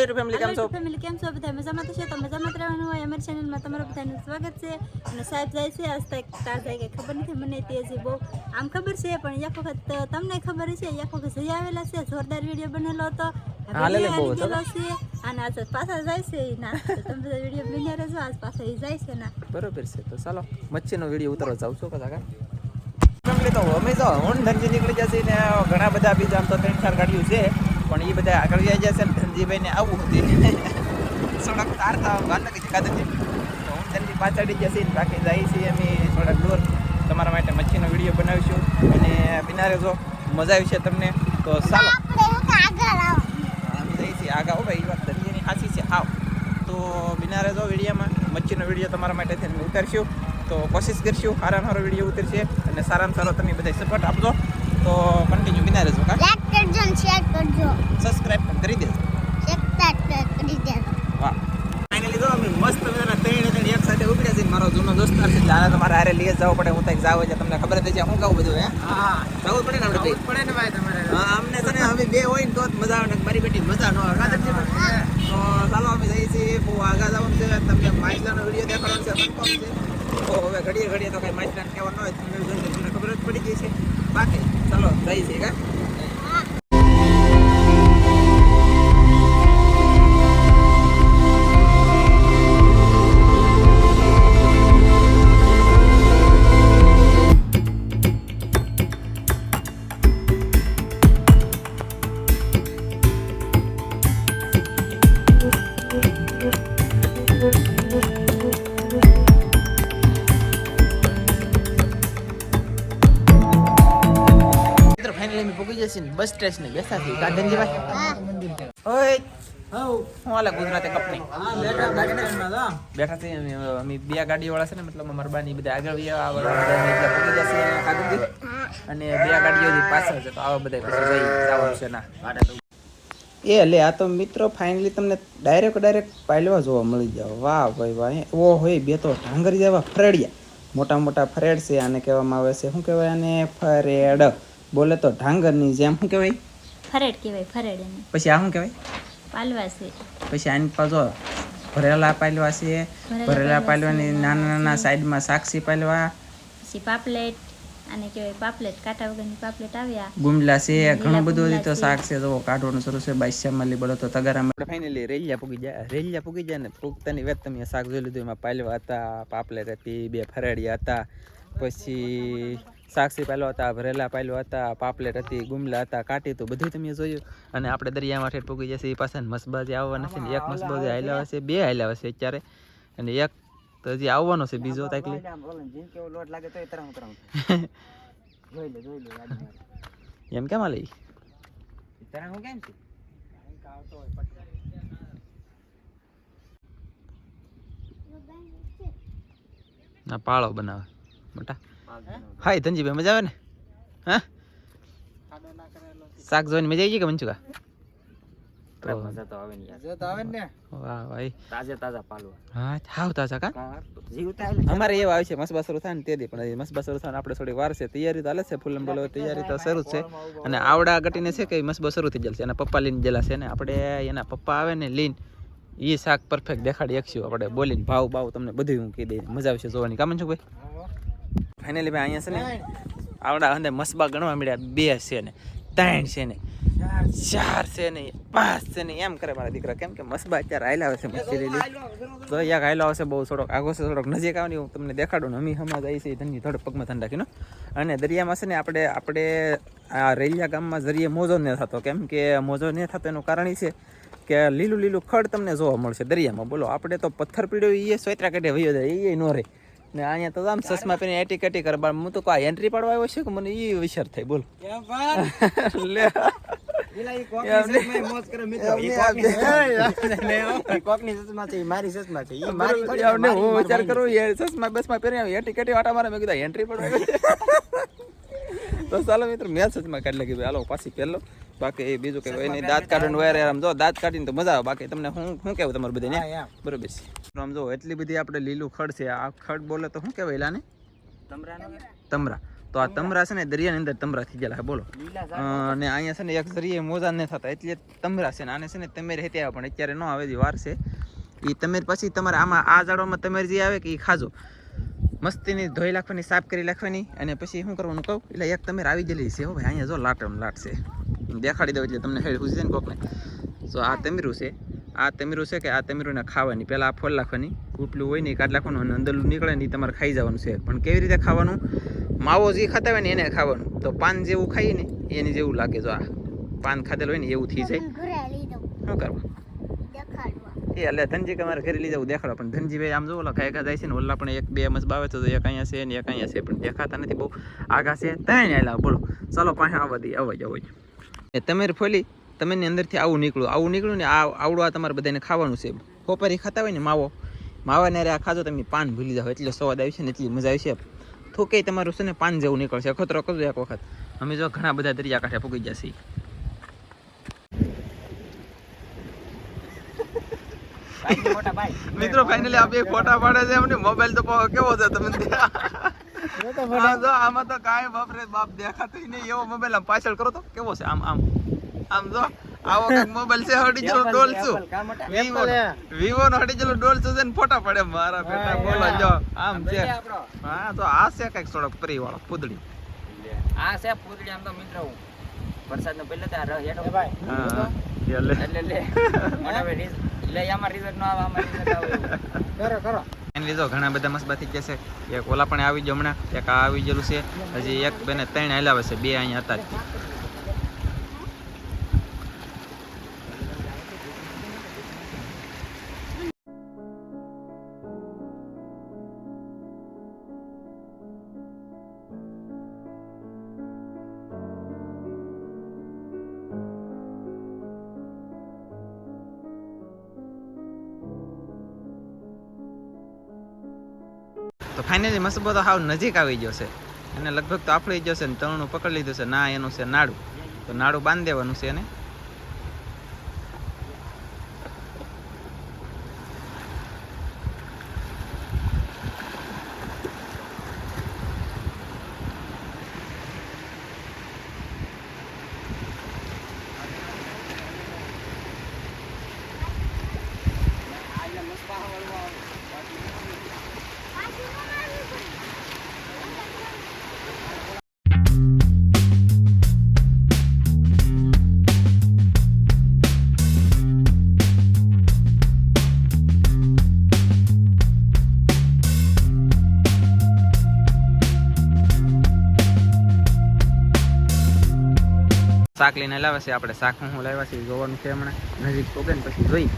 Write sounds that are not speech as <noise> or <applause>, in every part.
Family કેમ છો family કેમ છો બધા મજામાં તો છે તો મજામાં રહેવાનું હોય અમારી ચેનલમાં તમારું બધાનું સ્વાગત છે અને સાહેબ જાય છે આજ તક તાર જાય કે ખબર નથી મને તે હજી બહુ આમ ખબર છે પણ એક વખત તમને ખબર છે એક વખત જઈ આવેલા છે જોરદાર વીડિયો બનેલો હતો હવે હા, લે, લે, આવી બહુ હતો. ગયેલો છે અને આજ પાછા જાય છે ઈ ના બરોબર છે તો ચાલો મચ્છીનો વીડિયો છું તો અમે તો નીકળી જશે ઘણા બધા બીજા આમ તો ત્રણ ચાર ગાડીઓ છે. પણ એ બધા આગળ જાય જશે ને ધનજીભાઈ ને આવવું હતી. થોડાક તાર થવા વાત છે કાદરજી તો હું ધનજી પાછળ જશે ને બાકી જાય છે અમે થોડાક દૂર. તમારા માટે મચ્છીનો વીડિયો બનાવીશું. અને બિના જો મજા આવી છે તમને. તો ચાલો આમ જઈ છે આગળ. હો ભાઈ વાત ધનજીની સાચી છે. આવ તો બિના રહેજો વિડીયોમાં. મચ્છીનો વીડિયો તમારા માટે થઈને ઉતારશું. તો કોશિશ કરશું સારા સારો વીડિયો ઉતરશે. અને સારામાં સારો તમે બધા સપોર્ટ આપજો. તો કન્ટિન્યુ બિના રહેજો કા? લાઈક કરજો અને શેર કરજો. સબસ્ક્રાઇબ પણ કરી દેજો. સબસ્ક્રાઇબ કરી દેજો. વાહ. ફાઇનલી તો અમે મસ્ત મજાના ત્રણ ત્રણ એક સાથે ઉપડ્યા છે મારો જૂનો દોસ્તાર છે જાણે તમારે તો મારે હારે લઈ જવો પડે હું ત્યાં જાવ છે તમને ખબર જ છે હું કહું બધું હે? હા. જવું પડે ને આપણે ભાઈ? પડે ને ભાઈ તમારે. હા અમને તને ને હવે બે હોય ને તો જ મજા આવે ને મારી બેટી મજા ન આવે. કાદરજી તો ચાલો અમે જઈએ છીએ બહુ આગળ જવાનું છે તમને માઇલાનો વીડિયો દેખાડવાનો છે તો હવે ઘડીએ ઘડીએ તો કઈ માઇલાને કહેવાનું હોય તમને જોઈને તમને ખબર જ પડી ગઈ છે. બાકી ચલો જઈ છે કા ફાઇનલી અમે પૂકી જશે ને બસ સ્ટેશને બેસા છીએ ગાંધીજીભાઈ ઓય વાળા છે ને બધા બે ગાડીઓ પાછળ એ લે, આ મિત્રો ફાઇનલી તમને ડાયરેક્ટ ડાયરેક્ટ પાયલવા જોવા મળી જાવ વાહ ભાઈ ભાઈ ઓ હોય બે તો ઢાંગર જેવા ફરેડિયા. મોટા મોટા ફરેડ છે, આને કહેવામાં આવે છે. શું કહેવાય આને? ફરેડ. બોલે તો ઢાંગરની જેમ શું કહેવાય? ફરેડ કહેવાય ફરેડ એને. પછી આ શું કહેવાય? પાલવા છે. પછી આની પાછો ભરેલા પાલવા છે. ભરેલા પાલવાની નાના નાના સાઈડમાં સાક્ષી પાલવા. પછી પાપલેટ અને કહેવાય પાપલેટ કાંટા વગરની પાપલેટ આવ્યા. ગુમલા છે ઘણું બધું તો શાક છે જો કાઢવાનું શરૂ છે બાદશાહ મળી બોલો તો તગારા આપણે ફાઇનલી રેલિયા પૂગી જાય રેલિયા પૂગી જાય ને પૂગતાની વેત તમે શાક જોઈ લીધું એમાં પાલવા હતા પાપલેટ હતી બે ફરાડિયા હતા પછી સાક્ષી પાયલો હતા ભરેલા પાયલો હતા પાપલેટ હતી ગુમલા હતા કાટી તો બધું તમે જોયું. અને આપણે દરિયામાં ઠેઠ પૂગી જશે એ પાછા મસબાજી આવવાના છે ને એક મસબાજી હાલ્યા હશે બે હાલ્યા હશે અત્યારે. અને એક તો હજી આવવાનો છે બીજો તાકલી જીન કેવો લોટ લાગે તો એ તરમ તરમ જોઈ લે જોઈ લે ગાડી એમ કેમ છે? ના પાળો બનાવે મોટા. હાય ધનજીભાઈ મજા આવે ને? હા? શાક જોઈને મજા આવી ગઈ કે મંચુકા તો મજા તો આવે ને યાર. મજા તો આવે ને. વાહ ભાઈ તાજા તાજા પાલવા. હા હાવ તાજા કા? જીવતા અમારે એવા આવે છે મસબા શરૂ થાય ને તે દી. પણ હજી મસબા શરૂ થાય આપણે થોડીક વાર છે તૈયારી તો હાલે છે ફૂલમ બોલો તૈયારી તો શરૂ છે. અને આવડા ગટીને છે કે મસબા શરૂ થઈ જશે એના પપ્પા લઈને ગયેલા છે ને આપણે એના પપ્પા આવે ને લઈને એ શાક પરફેક્ટ દેખાડી શકશું. આપણે બોલીને ભાવ ભાવ તમને બધું હું કહી દઈ. મજા આવશે જોવાની. કામ છું ભાઈ ફાઇનલી ભાઈ અહીંયા છે ને આવડા અંદર મસબા ગણવા મળ્યા. બે છે ને ત્રણ છે ને ચાર છે. ને પાંચ છે ને એમ કરે મારા દીકરા. કેમ કે મસબા અત્યારે આયલા આવે છે મસ્તી લીલી તો યાક આયલો આવશે બહુ થોડોક. આગો છે થોડોક નજીક આવવાની. હું તમને દેખાડું અમી હમણાં જાય છે ધનની થોડો પગમાં ધન રાખીને. અને દરિયામાં છે ને આપણે આપણે આ રેલિયા ગામમાં જરીએ મોજો ન થતો. કેમ કે મોજો ન થતો એનું કારણ એ છે કે લીલું લીલું ખડ તમને જોવા મળશે દરિયામાં. બોલો આપણે તો પથ્થર પીડ્યો એ સોયત્રા કાઢે વયો જાય એ નો રહે. ને અહીંયા તો આમ સસમા પહેરીને એટી કટી કરવા હું તો કોઈ એન્ટ્રી પાડવા આવ્યો છે કે મને એ વિચાર થાય બોલ. લે. ઈ ઈ ઈ ઈ ઈ એન્ટ્રી પડવા તો ચાલો મિત્રો મેં સચમાં કાઢી લાગી હાલો પાછી પહેલો બાકી એ બીજું કે એની દાંત કાઢીને વાયર આમ જો દાંત કાઢીને તો મજા આવે. બાકી તમને હું શું કહેવું તમારું બધાને. બરોબર છે. આમ જો એટલી બધી આપણે લીલું ખડ છે. આ ખડ બોલે તો શું કહેવાય લાને? તમરા. તો આ તમરા છે ને દરિયાની અંદર તમરા થઈ ગયેલા બોલો. અને અહીંયા છે ને એક જરીએ મોજા ન થતા. એટલે તમરા છે ને આને છે ને તમેર હેતે આવે. પણ અત્યારે ન આવે જે વાર છે. એ તમેર પછી તમારે આમાં આ જાડવામાં તમેર જે આવે કે એ ખાજો. મસ્તીની ધોઈ નાખવાની સાફ કરી નાખવાની અને પછી શું કરવાનું કહું? એટલે એક તમે આવી ગયેલી છે હો ભાઈ અહીંયા જો લાટમ લાટ છે દેખાડી દઉં એટલે તમને હેડ પૂછી ને કોકને. તો આ તમીરું છે. આ તમીરું છે કે આ તમીરુંને ખાવાની. પહેલાં આ ફોલ નાખવાની ઉપલું હોય ને એ કાઢ નાખવાનું અને અંદરનું નીકળે ને એ તમારે ખાઈ જવાનું છે. પણ કેવી રીતે ખાવાનું? માવો જે ખાતા હોય ને એને ખાવાનું. તો પાન જેવું ખાઈએ ને એની જેવું લાગે જો આ. પાન ખાધેલું હોય ને એવું થઈ જાય. શું કરવું એ એટલે ધનજી કે મારે ઘરે લઈ દેખાડો. પણ ધનજીભાઈ આમ જો ઓલા ખાય જાય છે ને ઓલા પણ એક બે મસ બાવે તો એક અહીંયા છે ને એક અહીંયા છે, પણ દેખાતા નથી. બહુ આગા છે. ત્યાં આવેલા બોલો. ચાલો પાસે આવવા દઈએ અવાજ અવાજ એ તમે ફોલી, તમે અંદરથી આવું નીકળ્યું આવું નીકળ્યું ને આ આવડું આ તમારે બધાને ખાવાનું છે. ખોપરી ખાતા હોય ને માવો. માવાને આ ખાજો, તમે પાન ભૂલી જાઓ. એટલો સ્વાદ આવી છે ને એટલી મજા આવી છે. થોકે તમારું છે ને પાન જેવું નીકળશે. અખતરો કરજો એક વખત. અમે જો ઘણા બધા દરિયા કાંઠે પૂગી જશે ભાઈ છે મોટા ભાઈ <laughs> મિત્રો ફાઇનલી આ બે ફોટા પાડે છે એમને. મોબાઈલ તો કેવો છે તમે <laughs> આમાં તો કાંઈ બાપ રે બાપ દેખાતો નહીં. એવો મોબાઈલ આમ પાછળ કરો તો કેવો છે? આમ આમ આમ જો આવો કંઈક મોબાઈલ છે હડી ચલો ડોલ છું. વિવો વિવો નો હડી ચલો ડોલ છું છે ને ફોટા પડે મારા બેટા બોલો જો આમ છે. હા તો આ છે કંઈક થોડોક પરી વાળો પુદડી. આ છે પૂતળી આમ તો મિત્રો વરસાદ નો તો ત્યાં હેઠો ભાઈ હા. એટલે એટલે લે મોટા ભાઈ રીઝ- લે આમાં રિઝલ્ટ નો આવે આમાં રિઝલ્ટ આવે કરો કરો એને લીધો ઘણા બધા મસબાથી બાથી જશે એક ઓલા પણ આવી ગયો હમણાં એક આ આવી જરૂર છે હજી એક બેને ત્રણ હલાવે છે બે અહીંયા હતા તો ફાઇનલી મસબો તો હાવ નજીક આવી ગયો છે. અને લગભગ તો આફળી ગયો ને તણું પકડી લીધું છે. ના, એનું છે નાડું. તો નાડું બાંધી દેવાનું છે એને. શાક લઈને લાવે છે. આપણે શાક હું લાવ્યા છે જોવાનું છે હમણાં. નજીક પોગે ને પછી જોઈ.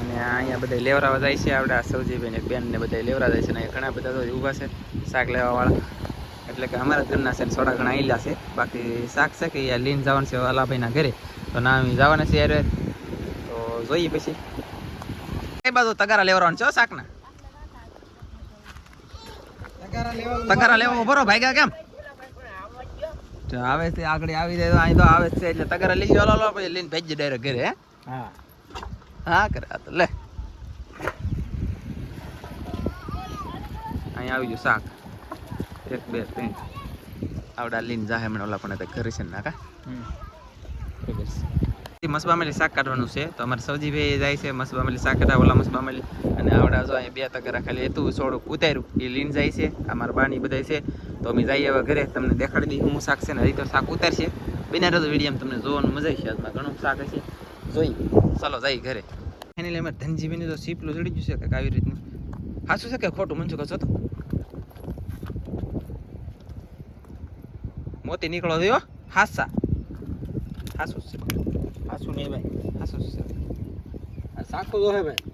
અને અહીંયા બધા લેવરાવા જાય છે. આપણે આ સૌજીબેન એક બેન ને બધા લેવરા જાય છે અને ઘણા બધા તો ઊભા છે શાક લેવા વાળા એટલે કે અમારા ઘરના છે થોડા ઘણા આવેલા છે. બાકી શાક છે કે લીન જવાનું છે અલાભાઈના ઘરે. તો ના, અમે જવાના છે યાર તો જોઈએ પછી. કઈ બાજુ તગારા લેવાનું છે શાકના? તગારા લેવા બરો ભાગ્યા કેમ? આવે છે આગળ આવી જાય તો અહીં તો આવે છે એટલે તગર લઈ જાવ લો પછી લઈને ભેજ ડાયરેક્ટ ઘરે હા? હા. કરે આ તો લે. અહીં આવી ગયું શાક. એક બે ત્રણ. આવડા લીન જાહે મને ઓલા પણ ઘરે છે ને નાકા. મસબામેલી શાક કાઢવાનું છે તો અમારે સૌજીભાઈ જાય છે મસબામેલી શાક કાઢા ઓલા મસબામેલી અને આવડા જો અહીં બે તગારા ખાલી હતું થોડુંક ઉતાર્યું એ લીન જાય છે અમારા બાની બધાય છે. તો અમે જઈએ હવે ઘરે. તમને દેખાડી દઈએ હું શાક છે ને હજી તો શાક ઉતારશે. બિના રોજ વીડિયો તમને જોવાનું મજા આવશે. આજમાં ઘણું શાક હશે. જોઈ ચાલો જઈ ઘરે. એની લઈ અમારે ધનજીબીની તો સીપલું ચડી ગયું છે કંઈક આવી રીતનું. હાસું છે કે ખોટું? મંજુ કહો તો? મોતી નીકળો થયો હાસા. હાસું છે. હાસું નહીં ભાઈ. હાસું છે. સાખું જો હે ભાઈ.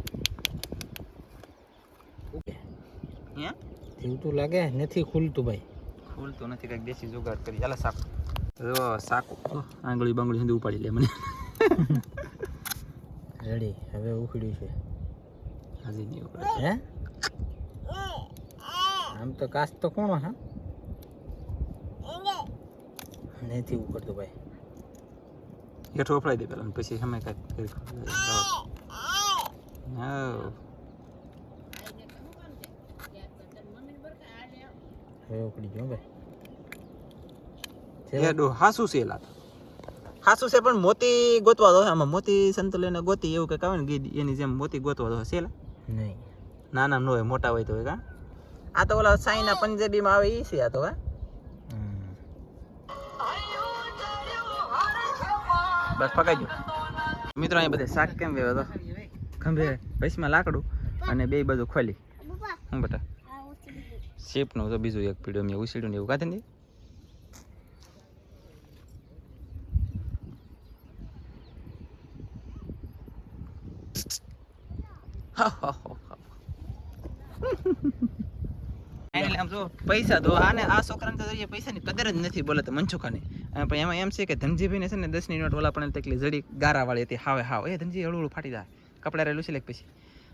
જીવતું લાગે નથી ખુલતું ભાઈ. ખુલતું નથી કંઈક દેશી જુગાડ કરી. ચાલે શાક જો સાકું આંગળી બાંગળી સુધી ઉપાડી લે મને. રેડી હવે ઉખડ્યું છે. હજી નહીં ઉપાડે. હે? આમ તો કાસ તો કોણ હા? નથી ઉકળતું ભાઈ. હેઠો વપરાઈ દે પેલા પછી સમય કાંઈ હા. હવે ઉકળી ગયો ભાઈ. એ ડો હાસુ છે એલા હાસુ છે પણ મોતી ગોતવા દો આમાં મોતી સંતોલીને ગોતી એવું કંઈક આવે ને ગીત એની જેમ મોતી ગોતવા દો છે નહીં. નાના ન હોય મોટા હોય તો હોય કા? આ તો ઓલા સાઈના પંજાબીમાં આવે એ છે આ તો કા? બસ પકાઈ ગયો. મિત્રો અહીંયા બધે શાક કેમ વેવા તો? ખંભે પૈસમાં લાકડું અને બે બાજુ ખોલી. હું બેટા શેપનું તો બીજું એક પીડ્યો મેં ઉસીડ્યું ને એવું કાંઈ નહીં પૈસા તો આને આ છોકરાને તો પૈસાની કદર જ નથી બોલે તો અને પણ એમાં એમ છે કે ધનજીભાઈને છે ને દસની નોટ ઓલા પણ તેટલી જડી ગારાવાળી હતી હાવે હાવ. એ ધનજી હળું હળું ફાટી જાય. કપડા રહેલું છે લે પછી?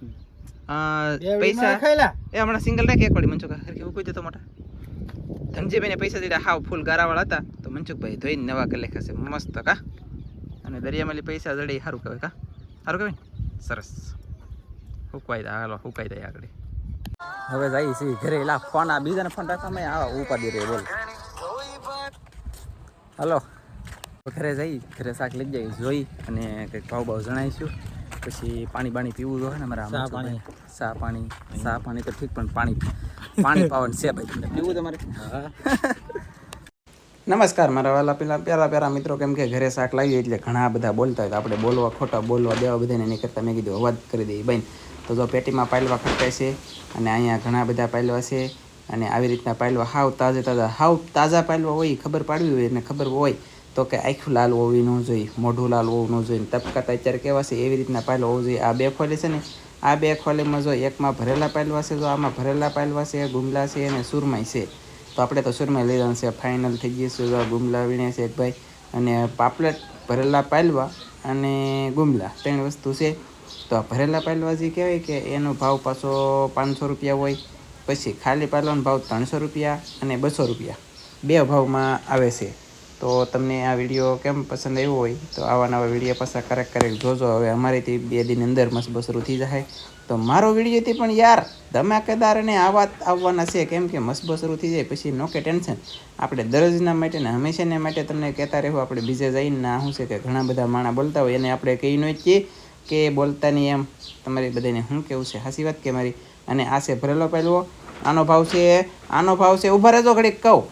અ, પૈસા એ હમણાં સિંગલ રાખી એક વાળી મનસુખ હરખી ઊભી જતો મોટા? ધનજીભાઈને પૈસા દીધા હાવ ફૂલ ગારાવાળા હતા. તો મનસુખભાઈ ધોઈને નવા કરી છે મસ્ત કા? અને દરિયામાંથી પૈસા જડે સારું કહેવાય કા? સારું કહેવાય સરસ. હુકવાઈ દા હાલો હુકાઈ દે આગળ. હવે જાય છે ઘરે એલા ફોન આ બીજાને ફોન રાખવા રાખવામાં આવા ઉપાડી રે બોલ. હલો. ઘરે જઈ ઘરે શાક લઈ જઈ જોઈ અને કંઈક ભાવ ભાવ જણાવીશું. પછી પાણી બાણી પીવું જોઈએ ને મારા સા પાણી. સા પાણી. સા પાણી તો ઠીક પણ પાણી પાણી પાવાનું છે ભાઈ પીવું તમારે? નમસ્કાર મારા વાલા પેલા પ્યારા પ્યારા મિત્રો કેમ કે ઘરે શાક લાવીએ એટલે ઘણા બધા બોલતા હોય. તો આપણે બોલવા ખોટા બોલવા દેવા બધાને નહીં કરતા મેં કીધું અવાજ કરી દઈએ બેન. તો જો પેટીમાં પાયલવા ખટકાય છે અને અહીંયા ઘણા બધા પાયલવા છે અને આવી રીતના પાયલવા હાવ તાજા તાજા હાવ તાજા પાયલવા હોય ખબર પાડવી હોય અને ખબર હોય. તો કે આખું લાલ હોવી ન જોઈએ, મોઢું લાલ હોવું ન જોઈએ. તબકાતા અત્યારે કેવા છે, એવી રીતના પાયલ હોવું જોઈએ. આ બે ખોલી છે ને, આ બે ખોલીમાં જો એકમાં ભરેલા પાયલવા છે જો આમાં ભરેલા પાયલવા છે ગુમલા છે અને સુરમાઈ છે. તો આપણે તો સુરમાઈ લઈ જવાનું છે. ફાઇનલ થઈ ગઈ છે. જો ગુમલા વીણ્યા છે એક ભાઈ. અને પાપલેટ, ભરેલા પાયલવા અને ગુમલા ત્રણ વસ્તુ છે. તો આ ભરેલા પાયલવા જે કહેવાય કે એનો ભાવ પાછો પાંચસો રૂપિયા હોય. પછી ખાલી પાયલવાનો ભાવ ત્રણસો રૂપિયા અને બસો રૂપિયા. બે ભાવમાં આવે છે. તો તમને આ વીડિયો કેમ પસંદ આવ્યો હોય, તો આવા નવા વીડિયો પાછા કરેક કરેક જોજો. હવે અમારેથી બે દિન અંદર મસ્ત થઈ જાય. તો મારો વિડીયોથી પણ યાર ધમાકેદાર અને આ વાત આવવાના છે કેમ કે મસ્ત થઈ જાય, પછી નો કે ટેન્શન આપણે દરજના માટે ને હંમેશાને માટે તમને કહેતા રહેવું આપણે બીજે જઈને ના શું છે કે ઘણા બધા માણા બોલતા હોય, એને આપણે કહી ન છીએ કે બોલતા નહીં એમ. તમારી બધાને શું કેવું છે? હાસી વાત કે મારી? અને આ છે ભરેલો પહેલો આનો ભાવ છે, આનો ભાવ છે, ઊભા રહેજો ઘડીક કહું.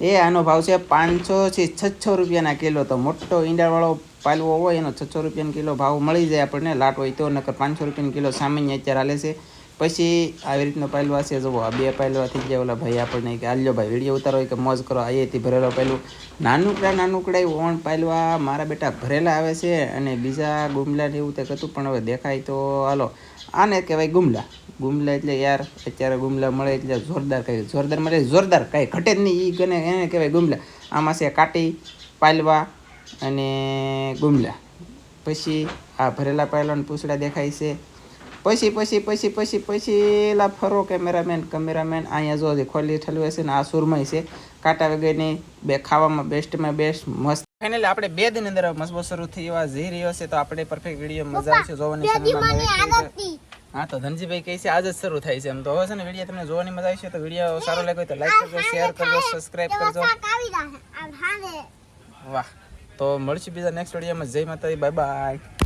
એ આનો ભાવ છે પાંચસો થી છસો રૂપિયાના કિલો. તો મોટો ઈંડાવાળો પાલવો હોય એનો છસો રૂપિયાનો કિલો ભાવ મળી જાય આપણને, લાટ હોય તો, નકર પાંચસો રૂપિયાનો કિલો સામાન્ય અત્યારે હાલે છે. પછી આવી રીતનો પાલવા છે, જુઓ, આ બે પાલવા થઈ ગયા, ઓલા ભાઈ આપણને કે, આલ્યો ભાઈ, વીડિયો ઉતારો. કે, મોજ કરો અહીંયાથી ભરેલો પહેલું નાનુકડા નાનુકડા ઓણ પાલવા, મારા બેટા ભરેલા આવે છે અને બીજા ગુમલા એવું તે કતું પણ હવે દેખાય તો, હાલો. આને કહેવાય ગુમલા. ગુમલા એટલે યાર અત્યારે ગુમલા મળે એટલે જોરદાર કહે જોરદાર મળે જોરદાર કાંઈ ઘટે જ નહીં એ ગને એને કહેવાય ગુમલા. આમાં છે કાટી પાલવા અને ગુમલા. પછી આ ભરેલા પાયલાના પૂછડા દેખાય છે. પછી પછી પછી પછી પછી એલા ફરો કેમેરામેન કેમેરામેન અહીંયા જો હજી ખોલી ઠલવે છે ને આ સુરમય છે. કાંટા વગરની બે ખાવામાં બેસ્ટમાં બેસ્ટ મસ્ત. ફાઇનલી આપણે બે દિન અંદર મસ્ત શરૂ થઈ એવા જઈ રહ્યો છે તો આપણે પરફેક્ટ વીડિયો મજા આવશે જોવાની હા તો ધનજીભાઈ કહે છે આજ જ શરૂ થાય છે એમ. તો હવે છે ને વીડિયો તમને જોવાની મજા આવશે તો વીડિયો સારો લાગ્યો તો લાઈક કરજો શેર કરજો સબસ્ક્રાઇબ કરજો. આવી વાહ. તો મળશું બીજા નેક્સ્ટ વિડીયોમાં. જય માતાજી બાય બાય